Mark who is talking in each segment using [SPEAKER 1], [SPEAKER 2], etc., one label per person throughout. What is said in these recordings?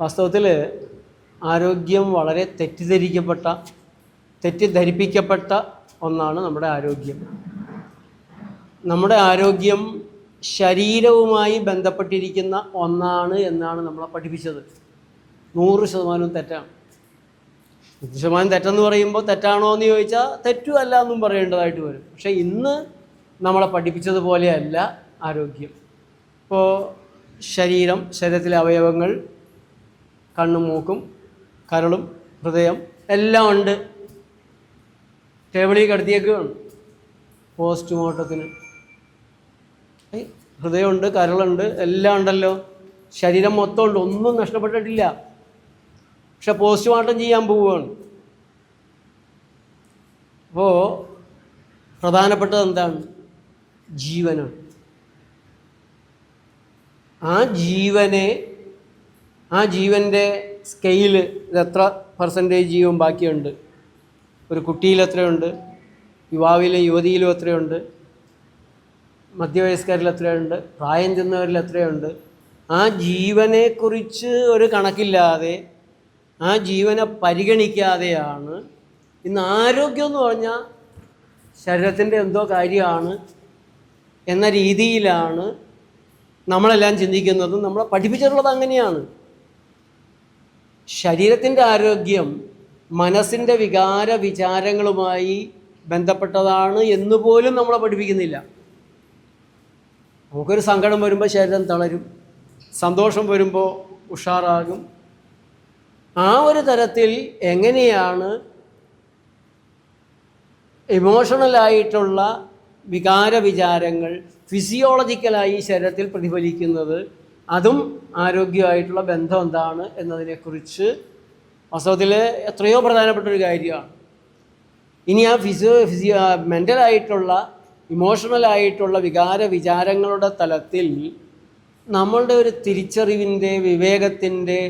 [SPEAKER 1] വാസ്തവത്തിൽ ആരോഗ്യം വളരെ തെറ്റിദ്ധരിക്കപ്പെട്ട തെറ്റിദ്ധരിപ്പിക്കപ്പെട്ട ഒന്നാണ് നമ്മുടെ ആരോഗ്യം. നമ്മുടെ ആരോഗ്യം ശരീരവുമായി ബന്ധപ്പെട്ടിരിക്കുന്ന ഒന്നാണ് എന്നാണ് നമ്മളെ പഠിപ്പിച്ചത്. നൂറ് ശതമാനവും തെറ്റാണ്. നൂറ് ശതമാനം തെറ്റെന്ന് പറയുമ്പോൾ തെറ്റാണോ എന്ന് ചോദിച്ചാൽ തെറ്റും അല്ല എന്നും പറയേണ്ടതായിട്ട് വരും. പക്ഷേ ഇന്ന് നമ്മളെ പഠിപ്പിച്ചതുപോലെയല്ല ആരോഗ്യം. ഇപ്പോൾ ശരീരം ശരീരത്തിലെ അവയവങ്ങൾ കണ്ണും മൂക്കും കരളും ഹൃദയം എല്ലാം ഉണ്ട്. ടേബിളിൽ കിടത്തിയേക്കുകയാണ് പോസ്റ്റ്മോർട്ടത്തിന്. ഹൃദയമുണ്ട് കരളുണ്ട് എല്ലാം ഉണ്ടല്ലോ. ശരീരം മൊത്തം ഉണ്ട് ഒന്നും നഷ്ടപ്പെട്ടിട്ടില്ല. പക്ഷെ പോസ്റ്റ്മോർട്ടം ചെയ്യാൻ പോവുകയാണ്. അപ്പോൾ പ്രധാനപ്പെട്ടത് എന്താണ്? ജീവനാണ്. ആ ജീവനെ ആ ജീവന്റെ സ്കെയിൽ ഇത് എത്ര പെർസെന്റേജ് ജീവൻ ബാക്കിയുണ്ട്? ഒരു കുട്ടിയിൽ എത്രയുണ്ട്? യുവാവിലും യുവതിയിലും എത്രയുണ്ട്? മധ്യവയസ്കരിൽ എത്രയുണ്ട്? പ്രായം ചെന്നവരിൽ എത്രയുണ്ട്? ആ ജീവനെക്കുറിച്ച് ഒരു കണക്കില്ലാതെ ആ ജീവനെ പരിഗണിക്കാതെയാണ് ഇന്ന് ആരോഗ്യം എന്ന് പറഞ്ഞാൽ ശരീരത്തിന്റെ എന്തോ കാര്യമാണ് എന്ന രീതിയിലാണ് നമ്മളെല്ലാം ചിന്തിക്കുന്നതും. നമ്മളെ പഠിപ്പിച്ചിട്ടുള്ളത് അങ്ങനെയാണ്. ശരീരത്തിന്റെ ആരോഗ്യം മനസ്സിന്റെ വികാര വിചാരങ്ങളുമായി ബന്ധപ്പെട്ടതാണ് എന്ന് പോലും നമ്മളെ പഠിപ്പിക്കുന്നില്ല. നമുക്കൊരു സങ്കടം വരുമ്പോൾ ശരീരം തളരും സന്തോഷം വരുമ്പോൾ ഉഷാറാകും. ആ ഒരു തരത്തിൽ എങ്ങനെയാണ് ഇമോഷണലായിട്ടുള്ള വികാര വിചാരങ്ങൾ ഫിസിയോളജിക്കലായി ശരീരത്തിൽ പ്രതിഫലിക്കുന്നത് അതും ആരോഗ്യമായിട്ടുള്ള ബന്ധം എന്താണ് എന്നതിനെക്കുറിച്ച് വാസ്തവത്തിൽ എത്രയോ പ്രധാനപ്പെട്ട ഒരു കാര്യമാണ്. ഇനി ആ ഫിസിയോ ഫിസിയോ മെന്റലായിട്ടുള്ള ഇമോഷണലായിട്ടുള്ള വികാര വിചാരങ്ങളുടെ തലത്തിൽ നമ്മളുടെ ഒരു തിരിച്ചറിവിന്റെ വിവേകത്തിന്റെ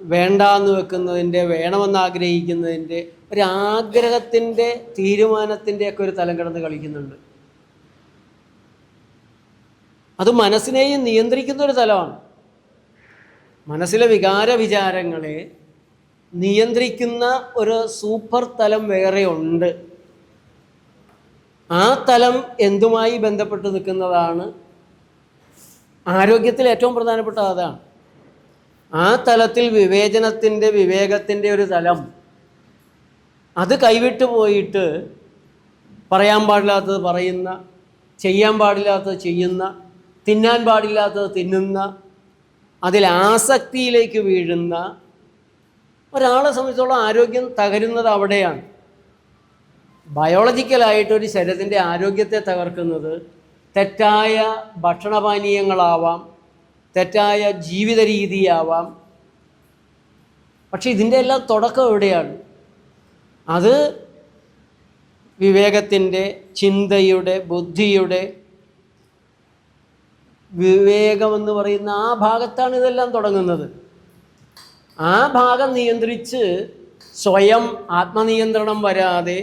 [SPEAKER 1] വേണ്ടാന്ന് വെക്കുന്നതിന്റെ വേണമെന്ന് ആഗ്രഹിക്കുന്നതിന്റെ ഒരു ആഗ്രഹത്തിന്റെ തീരുമാനത്തിന്റെ ഒരു തലം കിടന്ന് കളിക്കുന്നുണ്ട്. അത് മനസ്സിനെയും നിയന്ത്രിക്കുന്ന ഒരു തലമാണ്. മനസ്സിലെ വികാര വിചാരങ്ങളെ നിയന്ത്രിക്കുന്ന ഒരു സൂപ്പർ തലം വേറെ ഉണ്ട്. ആ തലം എന്തുമായി ബന്ധപ്പെട്ട് നിൽക്കുന്നതാണ്? ആരോഗ്യത്തിൽ ഏറ്റവും പ്രധാനപ്പെട്ട അതാണ്. ആ തലത്തിൽ വിവേചനത്തിന്റെ വിവേകത്തിന്റെ ഒരു തലം. അത് കൈവിട്ട് പോയിട്ട് പറയാൻ പാടില്ലാത്തത് പറയുന്ന ചെയ്യാൻ പാടില്ലാത്തത് ചെയ്യുന്ന തിന്നാൻ പാടില്ലാത്തത് തിന്നുന്ന അതിൽ ആസക്തിയിലേക്ക് വീഴുന്ന ഒരാളെ സംബന്ധിച്ചോളം ആരോഗ്യം തകരുന്നത് അവിടെയാണ്. ബയോളജിക്കലായിട്ട് ഒരു ശരീരത്തിന്റെ ആരോഗ്യത്തെ തകർക്കുന്നത് തെറ്റായ ഭക്ഷണപാനീയങ്ങളാവാം തെറ്റായ ജീവിത രീതിയാവാം. പക്ഷെ ഇതിന്റെ എല്ലാം തുടക്കം എവിടെയാണ്? അത് വിവേകത്തിന്റെ ചിന്തയുടെ ബുദ്ധിയുടെ വിവേകമെന്ന് പറയുന്ന ആ ഭാഗത്താണ് ഇതെല്ലാം തുടങ്ങുന്നത്. ആ ഭാഗം നിയന്ത്രിച്ച് സ്വയം ആത്മനിയന്ത്രണം വരാതെ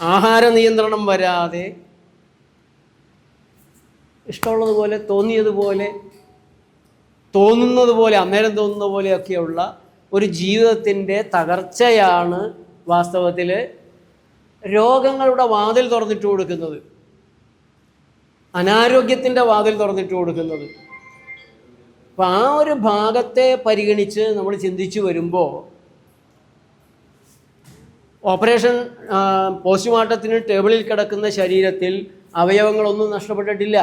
[SPEAKER 1] ആഹാര നിയന്ത്രണം വരാതെ ഇഷ്ടമുള്ളതുപോലെ തോന്നിയതുപോലെ തോന്നുന്നത് പോലെ അന്നേരം തോന്നുന്ന പോലെയൊക്കെയുള്ള ഒരു ജീവിതത്തിന്റെ തകർച്ചയാണ് വാസ്തവത്തിൽ രോഗങ്ങളുടെ വാതിൽ തുറന്നിട്ട് കൊടുക്കുന്നത്. അനാരോഗ്യത്തിന്റെ വാതിൽ തുറന്നിട്ട് കൊടുക്കുന്നത്. അപ്പം ആ ഒരു ഭാഗത്തെ പരിഗണിച്ച് നമ്മൾ ചിന്തിച്ചു വരുമ്പോൾ ഓപ്പറേഷൻ പോസ്റ്റ്മോർട്ടത്തിന് ടേബിളിൽ കിടക്കുന്ന ശരീരത്തിൽ അവയവങ്ങളൊന്നും നഷ്ടപ്പെട്ടിട്ടില്ല.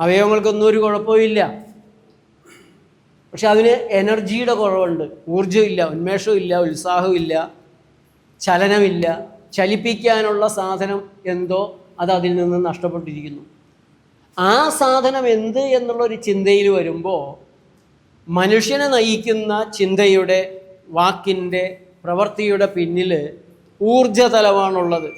[SPEAKER 1] അവയവങ്ങൾക്കൊന്നും ഒരു കുഴപ്പമില്ല പക്ഷെ അതിന് എനർജിയുടെ കുറവുണ്ട്. ഊർജമില്ല ഉന്മേഷമില്ല ഉത്സാഹമില്ല ചലനമില്ല ചലിപ്പിക്കാനുള്ള സാധനം എന്തോ അത് അതിൽ നിന്ന് നഷ്ടപ്പെട്ടിരിക്കുന്നു. ആ സാധനം എന്ത് എന്നുള്ളൊരു ചിന്തയിൽ വരുമ്പോൾ മനുഷ്യനെ നയിക്കുന്ന ചിന്തയുടെ വാക്കിന്റെ പ്രവൃത്തിയുടെ പിന്നിൽ ഊർജതലമാണുള്ളത്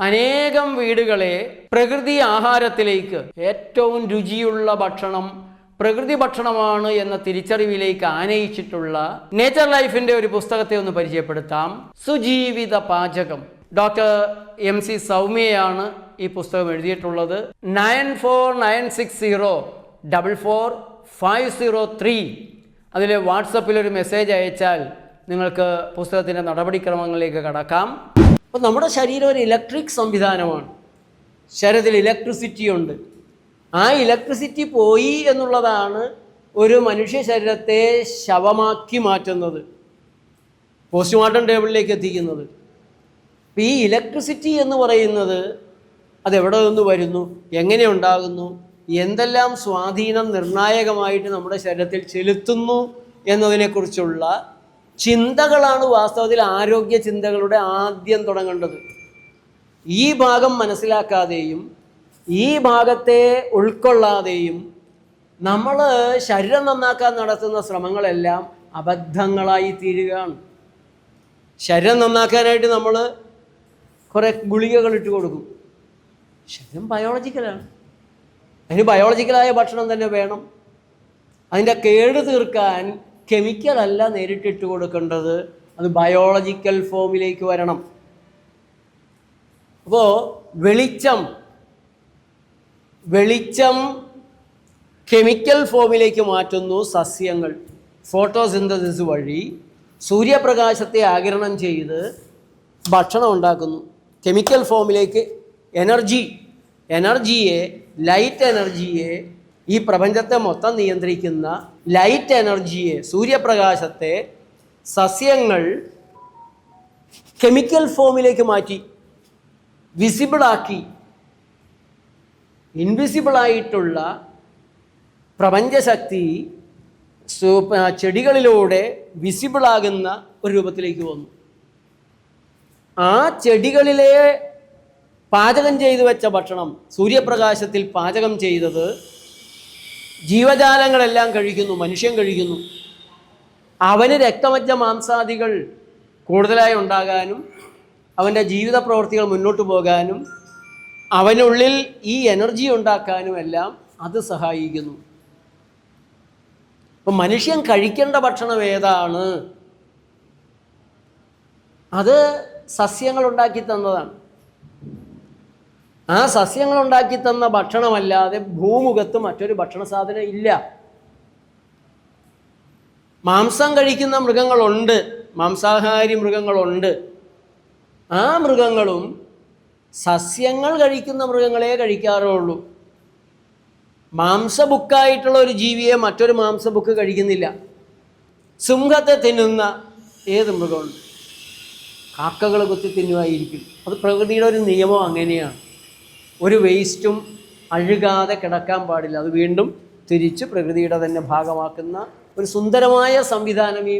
[SPEAKER 1] അനേകം വീടുകളെ പ്രകൃതി ആഹാരത്തിലേക്ക് ഏറ്റവും രുചിയുള്ള ഭക്ഷണം പ്രകൃതി ഭക്ഷണമാണ് എന്ന തിരിച്ചറിവിലേക്ക് ആനയിച്ചിട്ടുള്ള നേച്ചർ ലൈഫിന്റെ ഒരു പുസ്തകത്തെ ഒന്ന് പരിചയപ്പെടുത്താം. സുജീവിത പാചകം. ഡോക്ടർ എം സി സൗമ്യയാണ് ഈ പുസ്തകം എഴുതിയിട്ടുള്ളത്. Nine four nine six zero double four five zero three. അതിൽ വാട്സപ്പിൽ ഒരു മെസ്സേജ് അയച്ചാൽ നിങ്ങൾക്ക് പുസ്തകത്തിന്റെ നടപടിക്രമങ്ങളിലേക്ക് കടക്കാം. അപ്പോൾ നമ്മുടെ ശരീരം ഒരു ഇലക്ട്രിക് സംവിധാനമാണ്. ശരീരത്തിൽ ഇലക്ട്രിസിറ്റി ഉണ്ട്. ആ ഇലക്ട്രിസിറ്റി പോയി എന്നുള്ളതാണ് ഒരു മനുഷ്യ ശരീരത്തെ ശവമാക്കി മാറ്റുന്നത്. പോസ്റ്റ്മോർട്ടം ടേബിളിലേക്ക് എത്തിക്കുന്നത്. അപ്പോൾ ഈ ഇലക്ട്രിസിറ്റി എന്ന് പറയുന്നത് അതെവിടെ നിന്ന് വരുന്നു? എങ്ങനെ ഉണ്ടാകുന്നു? എന്തെല്ലാം സ്വാധീനം നിർണായകമായിട്ട് നമ്മുടെ ശരീരത്തിൽ ചെലുത്തുന്നു എന്നതിനെക്കുറിച്ചുള്ള ചിന്തകളാണ് വാസ്തവത്തിൽ ആരോഗ്യ ചിന്തകളുടെ ആദ്യം തുടങ്ങേണ്ടത്. ഈ ഭാഗം മനസ്സിലാക്കാതെയും ഈ ഭാഗത്തെ ഉൾക്കൊള്ളാതെയും നമ്മൾ ശരീരം നന്നാക്കാൻ നടത്തുന്ന ശ്രമങ്ങളെല്ലാം അബദ്ധങ്ങളായി തീരുകയാണ്. ശരീരം നന്നാക്കാനായിട്ട് നമ്മൾ കുറേ ഗുളികകൾ ഇട്ട് കൊടുക്കും. ശരീരം ബയോളജിക്കലാണ് അതിന് ബയോളജിക്കലായ ഭക്ഷണം തന്നെ വേണം. അതിന്റെ കേട് തീർക്കാൻ കെമിക്കലല്ല നേരിട്ടിട്ട് കൊടുക്കേണ്ടത്. അത് ബയോളജിക്കൽ ഫോമിലേക്ക് വരണം. അപ്പോൾ വെളിച്ചം വെളിച്ചം കെമിക്കൽ ഫോമിലേക്ക് മാറ്റുന്നു സസ്യങ്ങൾ. ഫോട്ടോസിന്തസിസ് വഴി സൂര്യപ്രകാശത്തെ ആകിരണം ചെയ്ത് ഭക്ഷണം ഉണ്ടാക്കുന്നു. കെമിക്കൽ ഫോമിലേക്ക് എനർജി എനർജിയെ ലൈറ്റ് എനർജിയെ ഈ പ്രപഞ്ചത്തെ മൊത്തം നിയന്ത്രിക്കുന്ന ലൈറ്റ് എനർജിയെ സൂര്യപ്രകാശത്തെ സസ്യങ്ങൾ കെമിക്കൽ ഫോമിലേക്ക് മാറ്റി വിസിബിളാക്കി ഇൻവിസിബിളായിട്ടുള്ള പ്രപഞ്ചശക്തി ചെടികളിലൂടെ വിസിബിളാകുന്ന ഒരു രൂപത്തിലേക്ക് വന്നു. ആ ചെടികളിലെ പാചകം ചെയ്തു വെച്ച ഭക്ഷണം സൂര്യപ്രകാശത്തിൽ പാചകം ചെയ്തത് ജീവജാലങ്ങളെല്ലാം കഴിക്കുന്നു മനുഷ്യൻ കഴിക്കുന്നു. അവന് രക്തമജ്ജ മാംസാദികൾ കൂടുതലായി ഉണ്ടാകാനും അവന്റെ ജീവിത പ്രവൃത്തികൾ മുന്നോട്ട് പോകാനും അവനുള്ളിൽ ഈ എനർജി ഉണ്ടാക്കാനും എല്ലാം അത് സഹായിക്കുന്നു. അപ്പം മനുഷ്യൻ കഴിക്കേണ്ട ഭക്ഷണം ഏതാണ്? അത് സസ്യങ്ങൾ ഉണ്ടാക്കി തന്നതാണ്. ആ സസ്യങ്ങൾ ഉണ്ടാക്കി തന്ന ഭക്ഷണമല്ലാതെ ഭൂമുഖത്ത് മറ്റൊരു ഭക്ഷണ സാധനം ഇല്ല. മാംസം കഴിക്കുന്ന മൃഗങ്ങളുണ്ട്. മാംസാഹാരി മൃഗങ്ങളുണ്ട്. ആ മൃഗങ്ങളും സസ്യങ്ങൾ കഴിക്കുന്ന മൃഗങ്ങളെ കഴിക്കാറുള്ളൂ. മാംസബുക്കായിട്ടുള്ള ഒരു ജീവിയെ മറ്റൊരു മാംസബുക്ക് കഴിക്കുന്നില്ല. സിംഹത്തെ തിന്നുന്ന ഏത് മൃഗമുണ്ട്? കാക്കകൾ കുത്തി തിന്നുമായിരിക്കും അത് പ്രകൃതിയുടെ ഒരു നിയമം അങ്ങനെയാണ്. ഒരു വേസ്റ്റും അഴുകാതെ കിടക്കാൻ പാടില്ല. അത് വീണ്ടും തിരിച്ച് പ്രകൃതിയുടെ തന്നെ ഭാഗമാക്കുന്ന ഒരു സുന്ദരമായ സംവിധാനം ഈ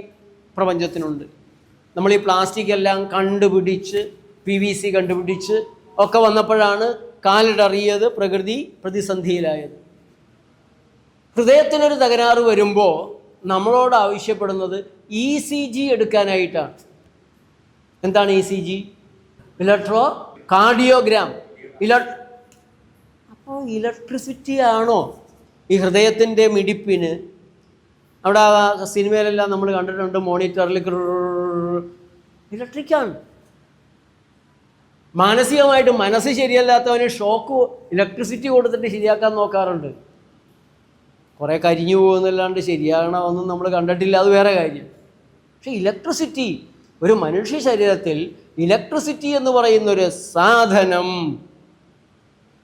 [SPEAKER 1] പ്രപഞ്ചത്തിനുണ്ട്. നമ്മൾ ഈ പ്ലാസ്റ്റിക് എല്ലാം കണ്ടുപിടിച്ച് പി വി സി കണ്ടുപിടിച്ച് ഒക്കെ വന്നപ്പോഴാണ് കാലിടറിയത് പ്രകൃതി പ്രതിസന്ധിയിലായത്. ഹൃദയത്തിനൊരു തകരാറ് വരുമ്പോൾ നമ്മളോട് ആവശ്യപ്പെടുന്നത് ഇ സി ജി എടുക്കാനായിട്ടാണ്. എന്താണ് E C G electrocardiogram. ഇല അപ്പോൾ ഇലക്ട്രിസിറ്റി ആണോ ഈ ഹൃദയത്തിന്റെ മിടിപ്പിന്? അവിടെ സിനിമയിലെല്ലാം നമ്മൾ കണ്ടിട്ടുണ്ട് മോണിറ്ററിൽ ഇലക്ട്രിക്കാണ്. മാനസികമായിട്ട് മനസ്സ് ശരിയല്ലാത്തവന് ഷോക്ക് ഇലക്ട്രിസിറ്റി കൊടുത്തിട്ട് ശരിയാക്കാൻ നോക്കാറുണ്ട്. കുറേ കരിഞ്ഞു പോകുന്നല്ലാണ്ട് ശരിയാകണമെന്നും നമ്മൾ കണ്ടിട്ടില്ല. അത് വേറെ കാര്യം. പക്ഷേ ഇലക്ട്രിസിറ്റി ഒരു മനുഷ്യ ശരീരത്തിൽ ഇലക്ട്രിസിറ്റി എന്ന് പറയുന്ന ഒരു സാധനം.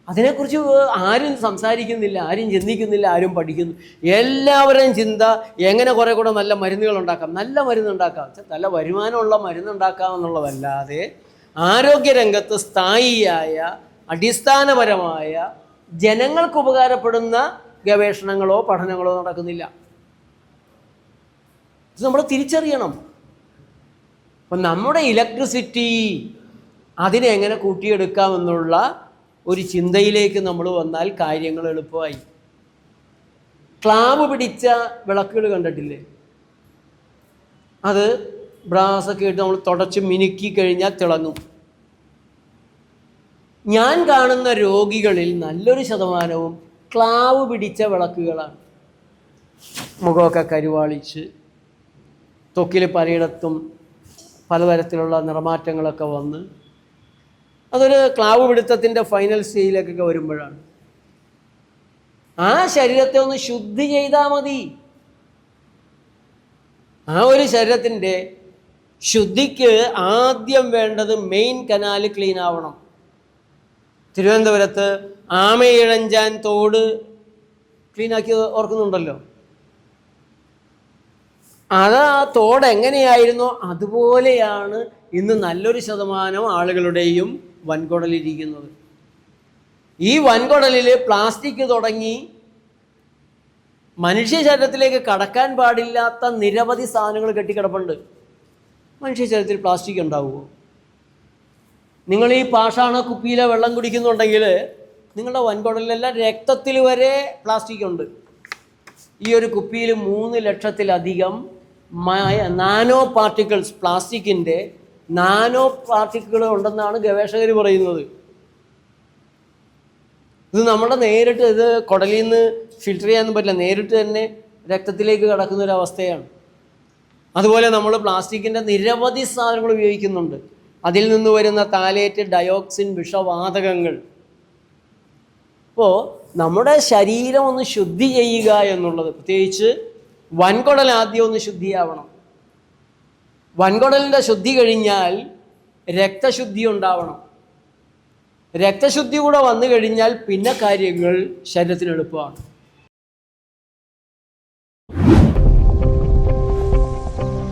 [SPEAKER 1] അതിനെക്കുറിച്ച് ആരും സംസാരിക്കുന്നില്ല ആരും ചിന്തിക്കുന്നില്ല ആരും പഠിക്കുന്നു. എല്ലാവരെയും ചിന്ത എങ്ങനെ കുറേ കൂടെ നല്ല മരുന്നുകൾ ഉണ്ടാക്കാം? നല്ല മരുന്ന് ഉണ്ടാക്കാം. നല്ല വരുമാനമുള്ള മരുന്ന് ഉണ്ടാക്കാം എന്നുള്ളതല്ലാതെ ആരോഗ്യരംഗത്ത് സ്ഥായിയായ അടിസ്ഥാനപരമായ ജനങ്ങൾക്ക് ഉപകാരപ്പെടുന്ന ഗവേഷണങ്ങളോ പഠനങ്ങളോ നടക്കുന്നില്ല. ഇത് നമ്മൾ തിരിച്ചറിയണം. അപ്പം നമ്മുടെ ഇലക്ട്രിസിറ്റി അതിനെ എങ്ങനെ കൂട്ടിയെടുക്കാമെന്നുള്ള ഒരു ചിന്തയിലേക്ക് നമ്മൾ വന്നാൽ കാര്യങ്ങൾ എളുപ്പമായി. ക്ലാവ് പിടിച്ച വിളക്കുകൾ കണ്ടിട്ടില്ലേ? അത് ബ്രാസൊക്കെ ഇട്ട് നമ്മൾ തുടച്ച് മിനുക്കി കഴിഞ്ഞാൽ തിളങ്ങും. ഞാൻ കാണുന്ന രോഗികളിൽ നല്ലൊരു ശതമാനവും ക്ലാവ് പിടിച്ച വിളക്കുകളാണ്. മുഖമൊക്കെ കരുവാളിച്ച് തൊക്കിൽ പലയിടത്തും പലതരത്തിലുള്ള നിറമാറ്റങ്ങളൊക്കെ വന്ന് അതൊരു ക്ലാവ് പിടുത്തത്തിന്റെ ഫൈനൽ സ്റ്റേജിലേക്കൊക്കെ വരുമ്പോഴാണ്. ആ ശരീരത്തെ ഒന്ന് ശുദ്ധി ചെയ്താൽ മതി. ആ ഒരു ശരീരത്തിന്റെ ശുദ്ധിക്ക് ആദ്യം വേണ്ടത് മെയിൻ കനാല് ക്ലീൻ ആവണം. തിരുവനന്തപുരത്ത് ആമയിഴഞ്ചാൻ തോട് ക്ലീനാക്കി ഓർക്കുന്നുണ്ടല്ലോ? അത് ആ തോട് എങ്ങനെയായിരുന്നോ? അതുപോലെയാണ് ഇന്ന് നല്ലൊരു ശതമാനം ആളുകളുടെയും വൻകുടലിരിക്കുന്നത് ഈ വൻകുടലിൽ പ്ലാസ്റ്റിക് തുടങ്ങി മനുഷ്യ ശരീരത്തിലേക്ക് കടക്കാൻ പാടില്ലാത്ത നിരവധി സാധനങ്ങൾ കെട്ടിക്കിടപ്പുണ്ട്. മനുഷ്യ ശരീരത്തിൽ പ്ലാസ്റ്റിക് ഉണ്ടാവുമോ? നിങ്ങൾ ഈ പാഷാണ കുപ്പിയിലെ വെള്ളം കുടിക്കുന്നുണ്ടെങ്കിൽ നിങ്ങളുടെ വൻകുടലിലെല്ലാം രക്തത്തിൽ വരെ പ്ലാസ്റ്റിക് ഉണ്ട്. ഈ ഒരു കുപ്പിയിൽ മൂന്ന് ലക്ഷത്തിലധികം നാനോ പാർട്ടിക്കിൾസ് പ്ലാസ്റ്റിക്കിന്റെ നാനോ പാർട്ടിക്കിൾ ഉണ്ടെന്നാണ് ഗവേഷകർ പറയുന്നത്. ഇത് നമ്മുടെ നേരിട്ട് ഇത് കുടലിൽ നിന്ന് ഫിൽറ്റർ ചെയ്യാനൊന്നും പറ്റില്ല. നേരിട്ട് തന്നെ രക്തത്തിലേക്ക് കടക്കുന്ന ഒരു അവസ്ഥയാണ്. അതുപോലെ നമ്മൾ പ്ലാസ്റ്റിക്കിന്റെ നിരവധി സാധനങ്ങൾ ഉപയോഗിക്കുന്നുണ്ട്. അതിൽ നിന്ന് വരുന്ന താലേറ്റ് ഡയോക്സിൻ വിഷവാതകങ്ങൾ. അപ്പോൾ നമ്മുടെ ശരീരം ഒന്ന് ശുദ്ധി ചെയ്യുക എന്നുള്ളത് പ്രത്യേകിച്ച് വൻകുടൽ ആദ്യം ഒന്ന് ശുദ്ധിയാവണം. വൻകുടലിന്റെ ശുദ്ധി കഴിഞ്ഞാൽ രക്തശുദ്ധി ഉണ്ടാവണം. രക്തശുദ്ധി കൂടെ വന്നു കഴിഞ്ഞാൽ പിന്നെ കാര്യങ്ങൾ ശരീരത്തിന് എളുപ്പമാണ്.